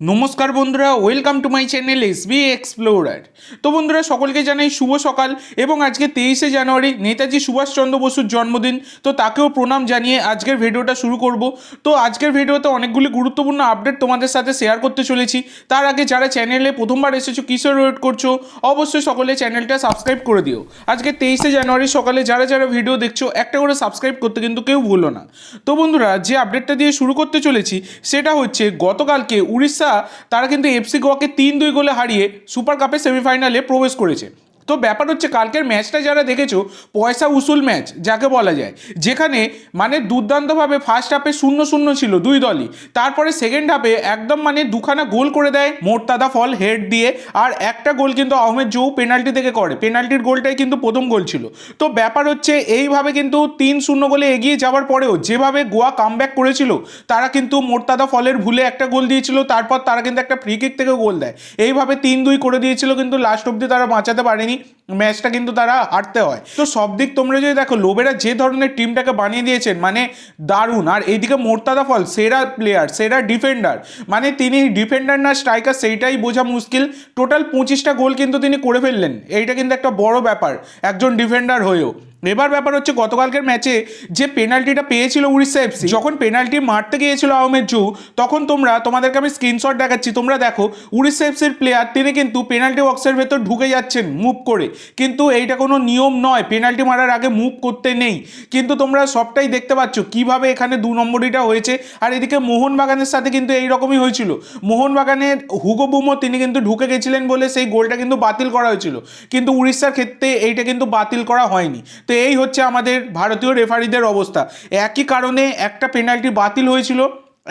নমস্কার বন্ধুরা welcome to my channel S B explorer তো বন্ধুরা, সকলকে জানাই শুভ সকাল এবং আজকে তেইশে জানুয়ারি, নেতাজি সুভাষচন্দ্র বসুর জন্মদিন। তো তাকেও প্রণাম জানিয়ে আজকের ভিডিওটা শুরু করব। তো আজকের ভিডিওতে অনেকগুলি গুরুত্বপূর্ণ আপডেট তোমাদের সাথে শেয়ার করতে চলেছি। তার আগে যারা চ্যানেলে প্রথমবার এসেছ, কিসের ওয়েট করছ, অবশ্যই সকলে চ্যানেলটা সাবস্ক্রাইব করে দিও। আজকে তেইশে জানুয়ারি সকালে যারা যারা ভিডিও দেখছ, একটা করে সাবস্ক্রাইব করতে কিন্তু কেউ ভুলো না। তো বন্ধুরা, যে আপডেটটা দিয়ে শুরু করতে চলেছি, সেটা হচ্ছে গতকালকে উড়িষ্যা তারা কিন্তু এফসি গোয়াকে তিন দুই গোলে হারিয়ে সুপার কাপের সেমিফাইনালে প্রবেশ করেছে। তো ব্যাপার হচ্ছে কালকের ম্যাচটা যারা দেখেছ, পয়সা উসুল ম্যাচ, যাকে বলা যায়। যেখানে মানে দুর্দান্তভাবে ফার্স্ট হাফে শূন্য শূন্য ছিল দুই দলই। তারপরে সেকেন্ড হাফে একদম মানে দুখানা গোল করে দেয়, মোরতাদা ফল হেড দিয়ে, আর একটা গোল কিন্তু আহমেদ জৌ পেনাল্টি থেকে করে। পেনাল্টির গোলটাই কিন্তু প্রথম গোল ছিল। তো ব্যাপার হচ্ছে এইভাবে কিন্তু তিন শূন্য গোলে এগিয়ে যাওয়ার পরেও যেভাবে গোয়া কামব্যাক করেছিল, তারা কিন্তু মোরতাদা ফলের ভুলে একটা গোল দিয়েছিল, তারপর তারা কিন্তু একটা ফ্রি কিক থেকে গোল দেয়। এইভাবে তিন দুই করে দিয়েছিল কিন্তু লাস্ট অব্দি তারা বাঁচাতে পারেনি। point ম্যাচটা কিন্তু তারা হারতে হয়। তো সব দিক তোমরা যদি দেখো লোবেরা যে ধরনের টিমটাকে বানিয়ে দিয়েছেন মানে দারুণ। আর এইদিকে মোরতাদা ফল, সেরা প্লেয়ার সেরা ডিফেন্ডার মানে তিনি ডিফেন্ডার না স্ট্রাইকার সেইটাই বোঝা মুশকিল। টোটাল পঁচিশটা গোল কিন্তু তিনি করে ফেললেন। এইটা কিন্তু একটা বড় ব্যাপার, একজন ডিফেন্ডার হয়েও। এবার ব্যাপার হচ্ছে, গতকালকের ম্যাচে যে পেনাল্টিটা পেয়েছিল উড়িষ্যা এফসি, যখন পেনাল্টি মারতে গিয়েছিল আহমেদ জু, তখন তোমরা, তোমাদেরকে আমি স্ক্রিনশট দেখাচ্ছি, তোমরা দেখো, উড়িষ্যা এফসির প্লেয়ার তিনি কিন্তু পেনাল্টি বক্সের ভেতর ঢুকে যাচ্ছেন মুভ করে। কিন্তু এইটা কোনো নিয়ম নয়। পেনাল্টি মারার আগে মুভ করতে নেই। কিন্তু তোমরা সবটাই দেখতে পাচ্ছ কীভাবে এখানে দু নম্বরিটা হয়েছে। আর এদিকে মোহনবাগানের সাথে কিন্তু এই রকমই হয়েছিল। মোহনবাগানের হুগো বুমো তিনি কিন্তু ঢুকে গেছিলেন বলে সেই গোলটা কিন্তু বাতিল করা হয়েছিল। কিন্তু উড়িষ্যার ক্ষেত্রে এইটা কিন্তু বাতিল করা হয়নি। তো এই হচ্ছে আমাদের ভারতীয় রেফারিদের অবস্থা। একই কারণে একটা পেনাল্টি বাতিল হয়েছিল।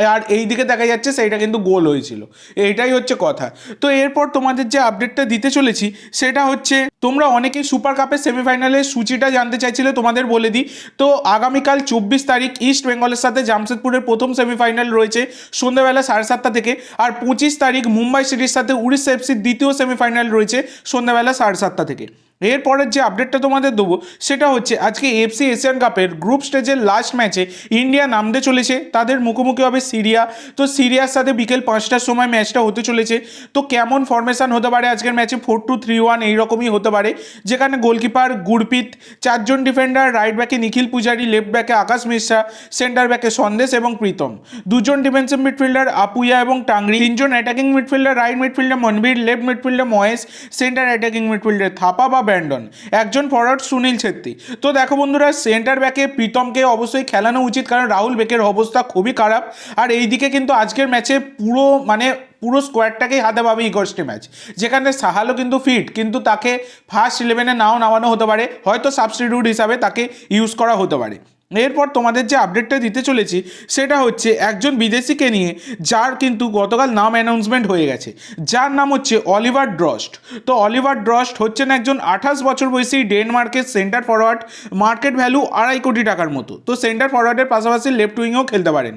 আর এই দিকে দেখা যাচ্ছে সেইটা কিন্তু গোল হয়েছিল। এইটাই হচ্ছে কথা। তো এরপর তোমাদের যে আপডেটটা দিতে চলেছি, সেটা হচ্ছে তোমরা অনেকেই সুপার কাপের সেমিফাইনালের সূচিটা জানতে চাইছিলে, তোমাদের বলে দিই। তো আগামীকাল চব্বিশ তারিখ ইস্ট বেঙ্গলের সাথে জামশেদপুরের প্রথম সেমিফাইনাল রয়েছে সন্ধ্যাবেলা সাড়ে সাতটা থেকে। আর পঁচিশ তারিখ মুম্বাই সিটির সাথে উড়িষ্যা এফসির দ্বিতীয় সেমিফাইনাল রয়েছে সন্ধ্যাবেলা সাড়ে সাতটা থেকে। এরপরের যে আপডেটটা তোমাদের দেবো, সেটা হচ্ছে আজকে এফসি এশিয়ান কাপের গ্রুপ স্টেজের লাস্ট ম্যাচে ইন্ডিয়া নামতে চলেছে। তাদের মুখোমুখি হবে সিরিয়া। তো সিরিয়ার সাথে বিকেল পাঁচটার সময় ম্যাচটা হতে চলেছে। তো কেমন ফরমেশন হতে পারে আজকের ম্যাচে ফোর টু থ্রি ওয়ান এইরকমই হতে পারে। যেখানে গোলকিপার গুরপিত চারজন ডিফেন্ডার রাইট ব্যাকে নিখিল পূজারি লেফট ব্যাকে আকাশ মিশ্রা সেন্টার ব্যাকে সন্দেশ এবং প্রীতম। দুজন ডিফেন্সিভ মিডফিল্ডার আপুয়া এবং টাংরি। তিনজন attacking midfielder right midfielder Manvir left midfielder Mahesh centre attacking midfielder Thapa বা ব্যান্ডন। একজন ফরওয়ার্ড সুনীল ছেত্রী। তো দেখো বন্ধুরা সেন্টার ব্যাকে প্রীতমকে অবশ্যই খেলানো উচিত, কারণ রাহুল বেকের অবস্থা খুবই খারাপ। আর এইদিকে কিন্তু আজকের ম্যাচে পুরো মানে পুরো স্কোয়াডটাকেই হাতে পাবে ইগস্টে ম্যাচ যেখানে সাহালও কিন্তু ফিট কিন্তু তাকে ফার্স্ট ইলেভেনে নাও নামানো হতে পারে, হয়তো সাবস্টিটিউট হিসাবে তাকে ইউজ করা হতে পারে। এরপর তোমাদের যে আপডেটটা দিতে চলেছি, সেটা হচ্ছে একজন বিদেশিকে নিয়ে যার কিন্তু গতকাল নাম অ্যানাউন্সমেন্ট হয়ে গেছে। যার নাম হচ্ছে অলিভার ড্রস্ট। তো অলিভার ড্রস্ট হচ্ছেন একজন আঠাশ বছর বয়সী ডেনমার্কের সেন্টার ফরওয়ার্ড মার্কেট ভ্যালু আড়াই কোটি টাকার মতো। তো সেন্টার ফরওয়ার্ডের পাশাপাশি লেফট উইংও খেলতে পারেন।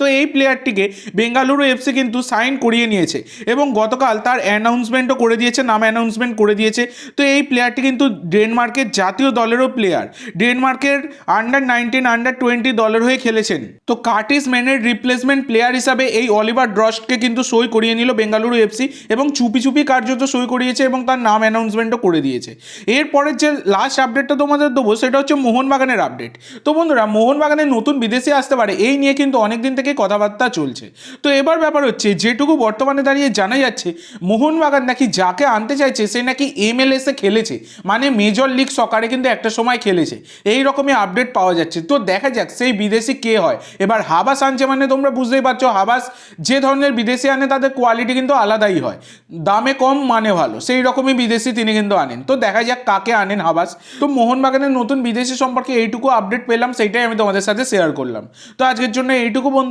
তো এই প্লেয়ারটিকে বেঙ্গালুরু এফসি কিন্তু সাইন করিয়ে নিয়েছে এবং গতকাল তার অ্যানাউন্সমেন্টও করে দিয়েছে, নাম অ্যানাউন্সমেন্ট করে দিয়েছে। তো এই প্লেয়ারটি কিন্তু ডেনমার্কের জাতীয় দলেরও প্লেয়ার ডেনমার্কের আন্ডার নাইনটিন আন্ডার টোয়েন্টি দলের হয়ে খেলেছেন। তো কার্টিস ম্যানের রিপ্লেসমেন্ট প্লেয়ার হিসাবে এই অলিভার ড্রস্টকে কিন্তু সই করিয়ে নিল বেঙ্গালুরু এফসি এবং চুপি চুপি কার্যত সই করিয়েছে এবং তার নাম অ্যানাউন্সমেন্টও করে দিয়েছে। এরপরের যে লাস্ট আপডেটটা তোমাদের দেবো, সেটা হচ্ছে মোহনবাগানের আপডেট তো বন্ধুরা মোহনবাগানের নতুন বিদেশি আসতে পারে, এই নিয়ে কিন্তু অনেকদিন থেকে কথাবার্তা চলছে। তো এবার ব্যাপার হচ্ছে, যেটুকু বর্তমানে দাঁড়িয়ে জানা যাচ্ছে, মোহনবাগান নাকি যাকে আনতে চাইছে, সে নাকি এমএলএসে খেলেছে। মানে মেজর লিগ সকারে কিন্তু একটা সময় খেলেছে। এই রকমই আপডেট পাওয়া যাচ্ছে। তো দেখা যাক, সেই বিদেশি কে হয়? এবার হাবাস আনছে মানে তোমরা বুঝতেই পারছ, হাবাস যে ধরনের বিদেশি আনে, তাদের কোয়ালিটি কিন্তু আলাদাই হয়। দামে কম মানে ভালো। সেই রকমই বিদেশি তিনি কিন্তু আনেন। তো দেখা যাক কাকে আনেন হাবাস। তো মোহনবাগানের নতুন বিদেশি সম্পর্কে এইটুকু আপডেট পেলাম, সেইটাই আমি তোমাদের সাথে শেয়ার করলাম। তো আজকের জন্য এইটুকু